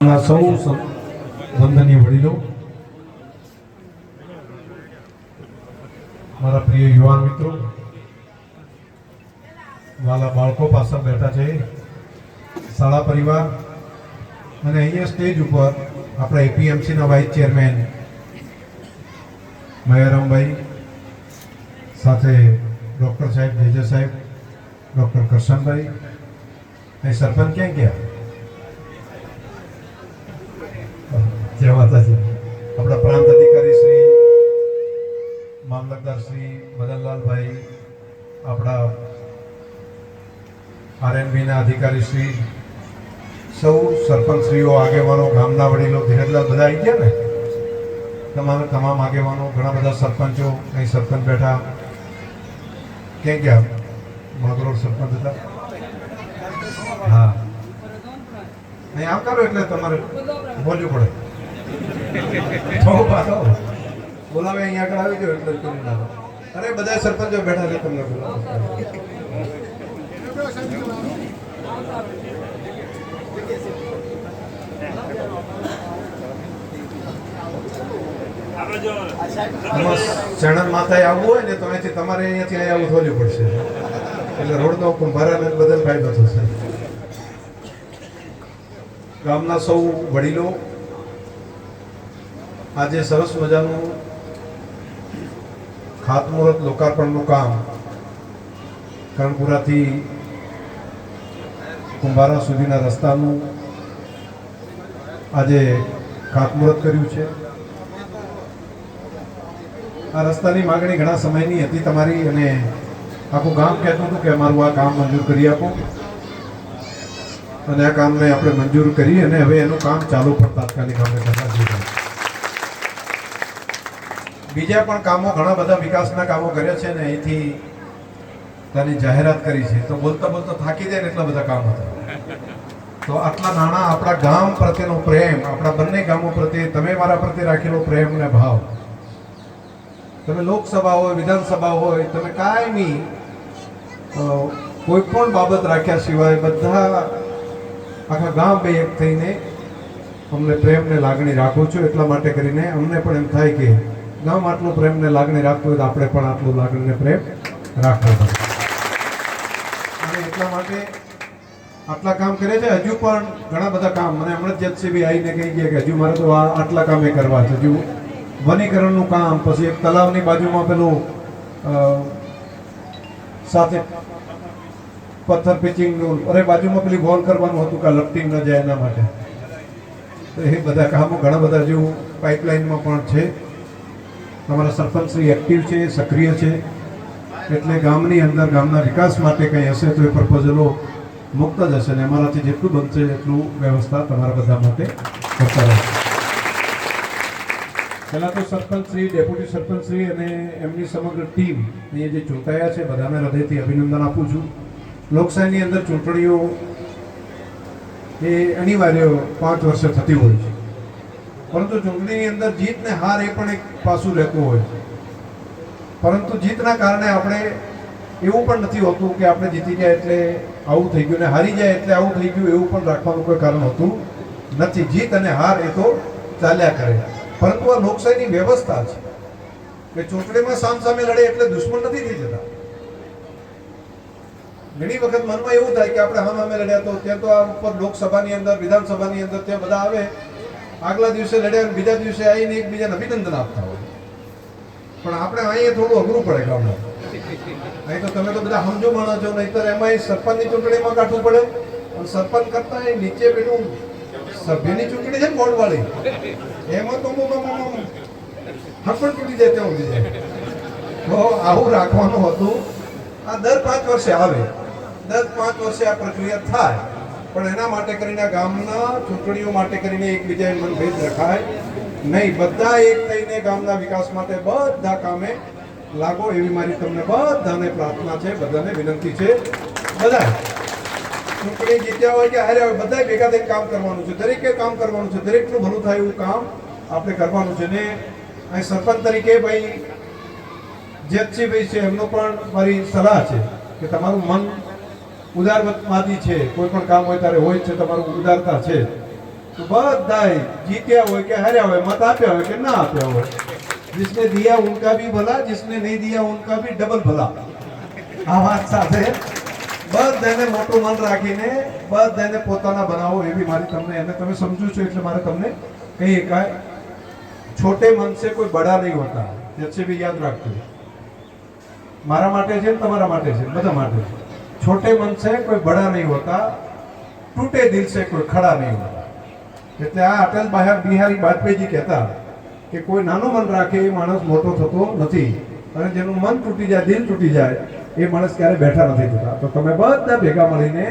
સૌ વંદનીય વડીલો, મારા પ્રિય યુવાન મિત્રો, વાલા બાળકો પાછળ બેઠા છે, શાળા પરિવાર, અને અહીંયા સ્ટેજ ઉપર આપણા એપીએમસીના વાઇસ ચેરમેન મયારામભાઈ સાથે ડૉક્ટર સાહેબ જેજે સાહેબ, ડૉક્ટર કરશનભાઈ એ સરપંચ ક્યાં ગયા જય માતાજી આપણા પ્રાંત અધિકારી શ્રી, મામલતદાર શ્રી મદનલાલભાઈ, આપણા આરએનબીના અધિકારી શ્રી, સૌ સરપંચશ્રીઓ, આગેવાનો, ગામના વડીલો ધીરજલાલ બધા આવી ગયા ને? તમામ તમામ આગેવાનો, ઘણા બધા સરપંચો, અહીં સરપંચ બેઠા. ક્યાં ગયા? માગરોડ સરપંચ હતા? હા. નહીં, આમ કરો એટલે તમારે બોલવું પડે. બોલાવે અહીંયા આગળ આવી ગયો એટલે કરી નાખો. અરે, બધા સરપંચો બેઠા છે તમને બોલાવો. શણન માથાએ આવવું હોય ને, તો અહીંથી તમારે અહીંયાથી અહીંયા આવું થોડું પડશે. એટલે રોડનો કુંભારાને બદલ ફાયદો થશે. ગામના સૌ વડીલો આજે સરસ મજાનું ખાતમુહૂર્ત લોકાર્પણનું કામ કરણપુરાથી કુંભારા સુધીના રસ્તાનું આજે ખાતમુહૂર્ત કર્યું છે. આ રસ્તાની માગણી ઘણા સમયની હતી તમારી અને આખું ગામ કહેતું હતું કે અમારું આ કામ મંજૂર કરી આપો. અને આ કામને આપણે મંજૂર કરી અને હવે એનું કામ ચાલુ પણ તાત્કાલિક આપણે કરવા જઈ રહ્યા છીએ. બીજા પણ કામો ઘણા બધા વિકાસના કામો કર્યા છે ને અહીંથી તેની જાહેરાત કરી છે. તો બોલતા બોલતા થાકી જાય ને એટલા બધા કામ હતા. તો આટલા નાના આપણા ગામ પ્રત્યેનો પ્રેમ, આપણા બંને ગામો પ્રત્યે તમે મારા પ્રત્યે રાખેલો પ્રેમ ને ભાવ. તમે લોકસભા હોય, વિધાનસભા હોય, તમે કાયમી કોઈ પણ બાબત રાખ્યા સિવાય બધા આખા ગામ બે એક થઈને અમને પ્રેમને લાગણી રાખો છો. એટલા માટે કરીને અમને પણ એમ થાય કે ગામ આટલું પ્રેમ ને લાગણી રાખવું હોય તો આપણે પણ આટલું લાગણી ને પ્રેમ રાખવો પડે. અને એટલા માટે આટલા કામ કરે છે. હજુ પણ ઘણા બધા કામ. મને હમણાં જ જેસીબી આવીને કહી ગયા કે હજુ મારે તો આ આટલા કામે કરવા છે. હજુ વનીકરણનું કામ, પછી એક તલાવની બાજુમાં પેલું સાથે પથ્થર પિચિંગનું, અરે બાજુમાં પેલી ગોલ કરવાનું હતું કે લપટી ન જાય એના માટે. એ બધા કામો ઘણા બધા જેવું પાઇપલાઇનમાં પણ છે. તમારા સરપંચશ્રી એક્ટિવ છે, સક્રિય છે. એટલે ગામની અંદર, ગામના વિકાસ માટે કંઈ હશે તો એ પ્રપોઝલો મુક્ત જ હશે ને અમારાથી જેટલું બનશે એટલું વ્યવસ્થા તમારા બધા માટે કરતા રહેશે. પહેલાં તો સરપંચશ્રી ડેપ્યુટી સરપંચશ્રી અને એમની સમગ્ર ટીમ અહીંયા જે ચૂંટાયા છે, બધાને હૃદયથી અભિનંદન આપું છું. લોકશાહીની અંદર ચૂંટણીઓ એ અનિવાર્ય પાંચ વર્ષે થતી હોય છે. પરંતુ ચૂંટણીની અંદર જીત ને હાર એ પણ એક પાસું રહેતું હોય. છે પરંતુ જીતના કારણે આપણે એવું પણ નથી હોતું કે આપણે જીતી જાય એટલે આવું થઈ ગયું ને હારી જાય એટલે આવું થઈ ગયું એવું પણ રાખવાનું કોઈ કારણ હોતું નથી. જીત અને હાર એ તો ચાલ્યા કરે. પરંતુ આ લોકશાહીની વ્યવસ્થા છે કે ચૂંટણીમાં સામ સામે લડે એટલે દુશ્મન નથી થઈ જતા. ઘણી વખત મનમાં એવું થાય કે આપણે હમ સામે લડ્યા તો ત્યાં તો આ ઉપર લોકસભાની અંદર, વિધાનસભાની અંદર ત્યાં બધા આવે આગલા દિવસે લડ્યા બીજા દિવસે આવીને એકબીજાને અભિનંદન આપતા હોય. પણ આપણે અહીંયા થોડું અઘરું પડે ગામડા. નહીં તો તમે તો બધા સમજો માણો છો, નહીતર એમાં સરપંચની ચૂંટણીમાં કાઢવું પડે. અને સરપંચ કરતા એ નીચે પેલું સભ્યની ચૂંટણી છે ને બોર્ડવાળી. એમાં તો હું હકડ તૂટી જાય ત્યાં ઉડી જાય તો આવું રાખવાનું હતું. આ દર પાંચ વર્ષે આવે. દર પાંચ વર્ષે આ પ્રક્રિયા થાય. પણ એના માટે કરીને ગામના ચૂંટણીઓ માટે કરીને એકબીજાએ મનભેદ રખાય નહીં. બધા એક થઈને ગામના વિકાસ માટે બધા કામે લાગો એવી મારી તમને બધાને પ્રાર્થના છે, બધાને વિનંતી છે. બધા ચૂંટણી જીત્યા હોય કે હારે હોય બધા ભેગા થઈને કામ કરવાનું છે. દરેકે કામ કરવાનું છે. દરેકનું ભલું થાય એવું કામ આપણે કરવાનું છે. ને અહીં સરપંચ તરીકે ભાઈ જેતસિંહભાઈ છે, એમનો પણ મારી સલાહ છે કે તમારું મન ઉદારવાદી છે, કોઈ પણ કામ હોય ત્યારે હોય છે, તમારું ઉદારતા છે. તો બધાય જીત્યા હોય કે હાર્યા હોય, મત આપ્યા હોય કે ના આપ્યા હોય, જિસને દિયા ઉનકા ભી ભલા, જિસને નહીં દિયા ઉનકા ભી ડબલ ભલા. આ વાત સાથે બધાને મોટું મન રાખીને બધાને પોતાના બનાવો એવી મારી તમને, એને તમે સમજો છો એટલે મારે તમને કહીએ શકાય છોટે મનસે કોઈ બડા નહીં હોતા, જેથી બી યાદ રાખજો. મારા માટે છે ને તમારા માટે છે, બધા માટે છે. छोटे मन से कोई बड़ा नहीं होता टूटे दिल से कोई खड़ा नहीं होता એટલે આ અટલ બિહાર બિહારી વાજપેયીજી કહેતા કે કોઈ નાનું મન રાખે એ માણસ મોટો થતો નથી અને જેનું મન તૂટી જાય દિલ તૂટી જાય એ માણસ ક્યારે બેઠા નથી થતા તો તમે બધા ભેગા મળીને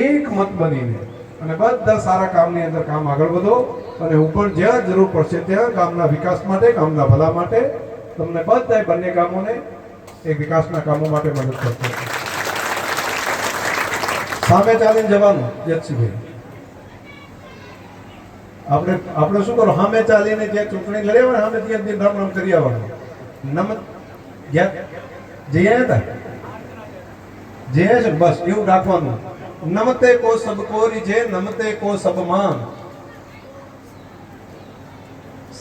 એક મત બનીને અને બધા સારા કામની અંદર કામ આગળ વધો અને ઉપર જ્યાં જરૂર પડશે ત્યાં ગામના વિકાસ માટે ગામના ભલા માટે તમને બધા બંને કામોને એ વિકાસના કામો માટે મદદ કરશો સામે ચાલીને જવાનું જેતસીભાઈ આપણે આપણે શું કરો, સામે ચાલીને જે ચૂંટણી લડી આવે સામે ત્યાં દિન રામ રામ કરી આવવાનું. નમ જઈ આવ્યા હતા જે છે બસ, એવું રાખવાનું. નમતે કો સબ કોરી જે નમતે કો સબ માન.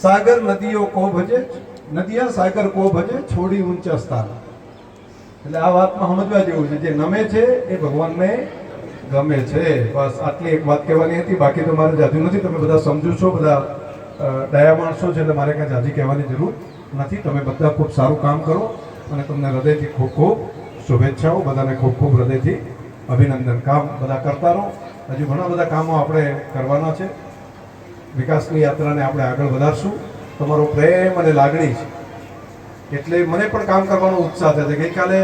સાગર નદીઓ કો ભજે નદિયા સાગર કો ભજે, છોડી ઊંચા સ્થાન. એટલે આ વાતમાં સમજવા જેવું છે, જે નમે છે, એ ભગવાનને ગમે છે. બસ આટલી એક વાત કહેવાની હતી. બાકી તો મારે જાજુ નથી. તમે બધા સમજો છો, બધા ડાયા માણસો છે, એટલે મારે કાંઈ જાજી કહેવાની જરૂર નથી. તમે બધા ખૂબ સારું કામ કરો અને તમને હૃદયથી ખૂબ ખૂબ શુભેચ્છાઓ. બધાને ખૂબ ખૂબ હૃદયથી અભિનંદન. કામ બધા કરતા રહો. હજુ ઘણા બધા કામો આપણે કરવાના છે. વિકાસની યાત્રાને આપણે આગળ વધારશું. તમારો પ્રેમ અને લાગણી છે. એટલે મને પણ કામ કરવાનો ઉત્સાહ છે. ગઈકાલે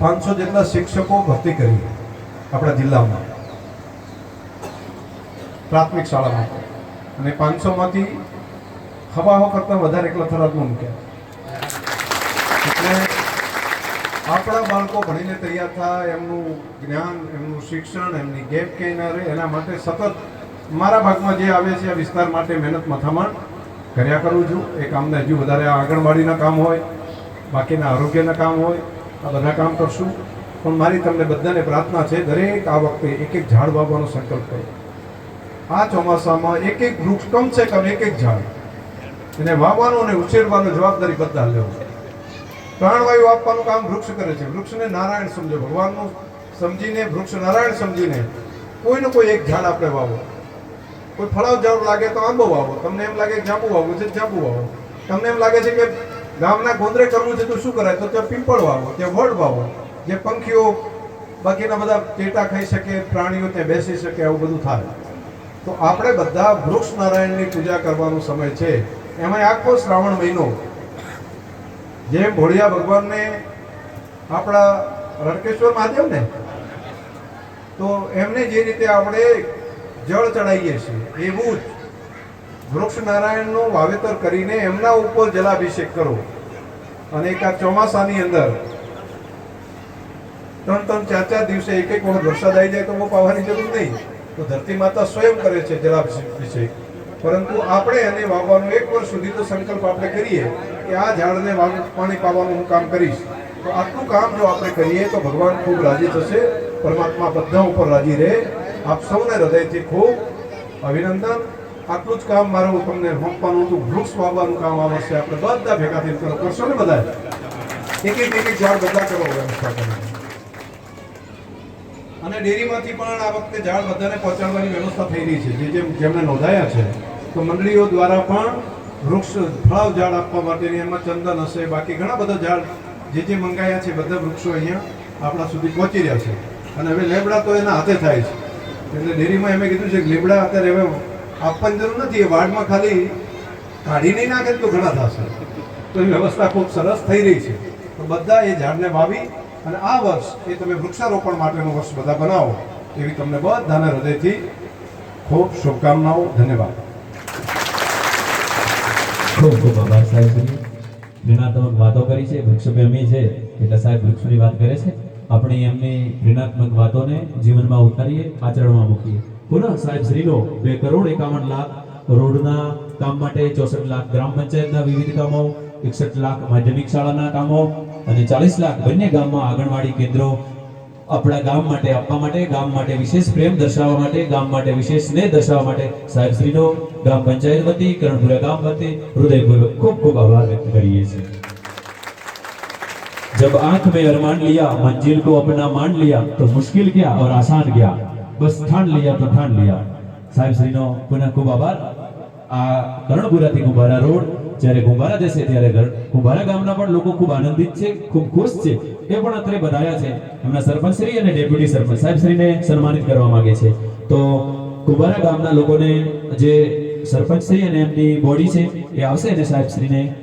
પાંચસો જેટલા શિક્ષકો ભરતી કરી. આપણા જિલ્લામાં. પ્રાથમિક શાળામાં. અને પાંચસોમાંથી હવાહો કરતાં વધારે એકલા થરાદમાં મૂક્યા. એટલે આપણા બાળકો ભણીને તૈયાર થાય, એમનું જ્ઞાન, એમનું શિક્ષણ, એમની ગેપ ક્યાંય ના રહે, એના માટે સતત મારા ભાગમાં જે આવે છે આ વિસ્તાર માટે મહેનત મથામણ કર્યા કરું છું. એ કામને હજુ વધારે આંગણવાડીના કામ હોય, બાકીના આરોગ્યના કામ હોય, આ બધા કામ કરશું. પણ મારી તમને બધાને પ્રાર્થના છે, દરેક આ વખતે એક એક ઝાડ વાવવાનો સંકલ્પ કરો. આ ચોમાસામાં એક એક વૃક્ષ કમ છે કમ એક એક ઝાડ. એને વાવવાનું અને ઉછેરવાનો જવાબદારી બધા લેવો પ્રાણવાયુ આપવાનું કામ વૃક્ષ કરે છે. વૃક્ષને નારાયણ સમજો. ભગવાનનું સમજીને, વૃક્ષ નારાયણ સમજીને કોઈનું કોઈ એક ઝાડ આપણે વાવો. કોઈ ફળાવ ઝાડ લાગે તો આંબો વાવો. તમને એમ લાગે જાંબુ વાવવું છે જાંબુ વાવો. તમને એમ લાગે છે કે ગામના ગોંદરે કરવું છે તો શું કરાય? તો ત્યાં પીપળ વાવો, ત્યાં વડ વાવો. જે પંખીઓ બાકીના બધા ચેટા ખાઈ શકે, પ્રાણીઓ ત્યાં બેસી શકે, આવું બધું થાય. તો આપણે બધા વૃક્ષ નારાયણની પૂજા કરવાનો સમય છે. એમાં આખો શ્રાવણ મહિનો જેમ ભોળિયા ભગવાનને આપણા રણકેશ્વર મહાદેવ ને તો એમને જે રીતે આપણે જળ ચડાવીએ છીએ, એવું જ વૃક્ષ નારાયણનું વાવેતર કરીને એમના ઉપર જલાભિષેક કરો. અને એક ચોમાસાની અંદર ત્રણ ત્રણ ચાર ચાર દિવસે એક એક વખત વરસાદ આવી જાય તો બહુ પાવાની જરૂર નહીં. તો ધરતી માતા સ્વયં કરે છે જલાભિષેક પરંતુ આપણે એને વાવવાનું એક વર્ષ સુધી તો સંકલ્પ આપણે કરીએ કે આ ઝાડને પાણી પાવાનું હું કામ કરીશ. તો આટલું કામ જો આપણે કરીએ તો ભગવાન ખૂબ રાજી થશે, પરમાત્મા બધા ઉપર રાજી રહે. આપ સૌને હૃદયથી ખૂબ અભિનંદન. આટલું જ કામ મારું તમને રોપવાનું હતું, વૃક્ષ વાવવાનું કામ આ વર્ષે આપણે બધા ભેગા થઈને કરો. કરશો ને બધા એક એક એક ઝાડ બધા કરો. વ્યવસ્થા કરીને અને ડેરીમાંથી પણ આ વખતે ઝાડ બધાને પહોંચાડવાની વ્યવસ્થા થઈ રહી છે. જે જેમ જેમણે નોંધાયા છે, તો મંડળીઓ દ્વારા પણ વૃક્ષ, ફળાવ ઝાડ આપવા માટેની એમાં ચંદન હશે, બાકી ઘણા બધા ઝાડ જે જે મંગાયા છે, બધા વૃક્ષો અહીંયા આપણા સુધી પહોંચી રહ્યા છે. અને હવે લેબડા તો એના હાથે થાય છે. એટલે ડેરીમાં એમે કીધું છે કે લીમડા અત્યારે હવે આપવાની જરૂર નથી, એ વાડમાં ખાલી કાઢી નહીં નાખે તો ઘણા થશે. તો એ વ્યવસ્થા ખૂબ સરસ થઈ રહી છે. તો બધા એ ઝાડને વાવી અને આ વર્ષ એ તમે વૃક્ષારોપણ માટેનું વર્ષ બધા બનાવો એવી તમને બધાને હૃદયથી ખૂબ શુભકામનાઓ, ધન્યવાદ. ખૂબ ખૂબ આભાર સાહેબ પ્રેરણાત્મક વાતો કરી છે વૃક્ષપ્રેમી છે, એટલે સાહેબ વૃક્ષોની વાત કરે છે. આપણે એમની પ્રેરણાત્મક વાતોને જીવનમાં ઉતારીએ, આચરણમાં મૂકીએ. પુનઃ સાહેબ શ્રીનો, બે કરોડ એકાવન લાખ રોડના કામ માટે ચોસઠ લાખ ગ્રામ પંચાયતના વિવિધ કામો, એકસઠ લાખ માધ્યમિક શાળાના કામો અને ચાલીસ લાખ બંને ગામમાં આંગણવાડી કેન્દ્રો આપણા ગામ માટે આપવા માટે ગામ માટે વિશેષ પ્રેમ દર્શાવવા માટે ગામ માટે વિશેષ સ્નેહ દર્શાવવા માટે સાહેબ શ્રીનો ગ્રામ પંચાયત વતી કરણપુરા ગામ વતી હૃદયપૂર્વક ખૂબ ખૂબ આભાર વ્યક્ત કરીએ છીએ जब आंख में अरमान लिया मंजिल को अपना मान लिया तो मुश्किल क्या और आसान क्या बस ठान लिया तो ठान लिया સાહેબ શ્રીનો પુનઃ ખૂબ આભાર આ કરણપુરાથી કુંભારા રોડ જ્યારે કુંભારા જશે ત્યારે ગર- કુંભારા ગામના પણ લોકો ખૂબ આનંદિત છે, ખૂબ ખુશ છે. એ પણ અત્રે બધાયા છે. એમના સરપંચ શ્રી અને ડેપ્યુટી સરપંચ સાહેબ શ્રીને સન્માનિત કરવા માંગે છે. તો કુંભારા ગામના લોકોને જે સરપંચ શ્રી અને એમની બોડી છે, એ આવશે અને સાહેબ શ્રીને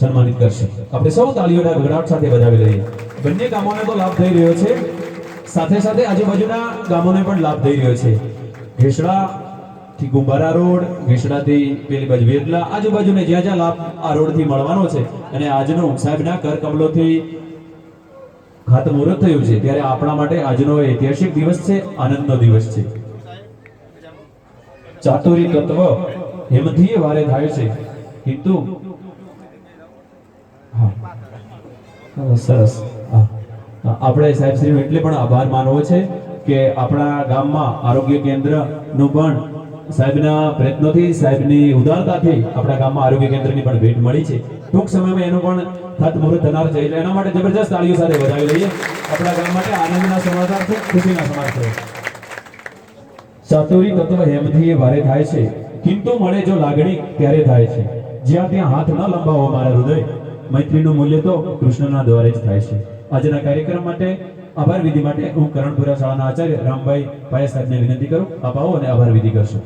સન્માનિત કરશે. આપણે સૌ તાળીઓના ગગડાટ સાથે વધાવી લઈએ. બંને ગામોને તો લાભ થઈ રહ્યો છે. સાથે સાથે આજુબાજુના ગામોને પણ લાભ થઈ રહ્યો છે. ઘેસડા થી ગુંબારા રોડ ઘેસડાથી પેલી બાજુ વેરલા, આજુબાજુને જ્યાં જ્યાં લાભ આ રોડથી મળવાનો છે. અને આજનો સાહેબના કર કમલોથી ખાતમુહૂર્ત થયું છે. ત્યારે આપણા માટે આજનો ઐતિહાસિક દિવસ છે, આનંદનો દિવસ છે. ચાતુરી તત્વ હેમથી વારે થાય છે. કિંતુ? સરસ. આપણે સાહેબ શ્રીનો એટલે પણ આભાર માનવો છે કે આપણા ગામમાં આરોગ્ય કેન્દ્રનું પણ સાહેબના પ્રયત્નોથી, સાહેબની ઉદારતાથી આપણા ગામમાં આરોગ્ય કેન્દ્રની પણ ભેટ મળી છે. ટૂંક સમયમાં એનું પણ ખાતમુહૂર્ત થનાર છે. એટલે એના માટે જબરજસ્ત તાળીઓ સાથે વધાવી લઈએ. આપણા ગામ માટે આનંદના સમાચાર છે, ખુશીના સમાચાર છે. તત્વ હેમથી વારે થાય છે. કિંતુ મળે જો લાગણી ત્યારે થાય છે. જ્યાં ત્યાં હાથ ન લંબાવો મારા હૃદય. મૈત્રીનું મૂલ્ય તો કૃષ્ણના દ્વારે જ થાય છે. આજના કાર્યક્રમ માટે આભાર વિધિ માટે હું કરણપુરા શાળાના આચાર્ય રામભાઈ પાયા સાહેબને વિનંતી કરું. આપ આવો અને આભાર વિધિ કરશો.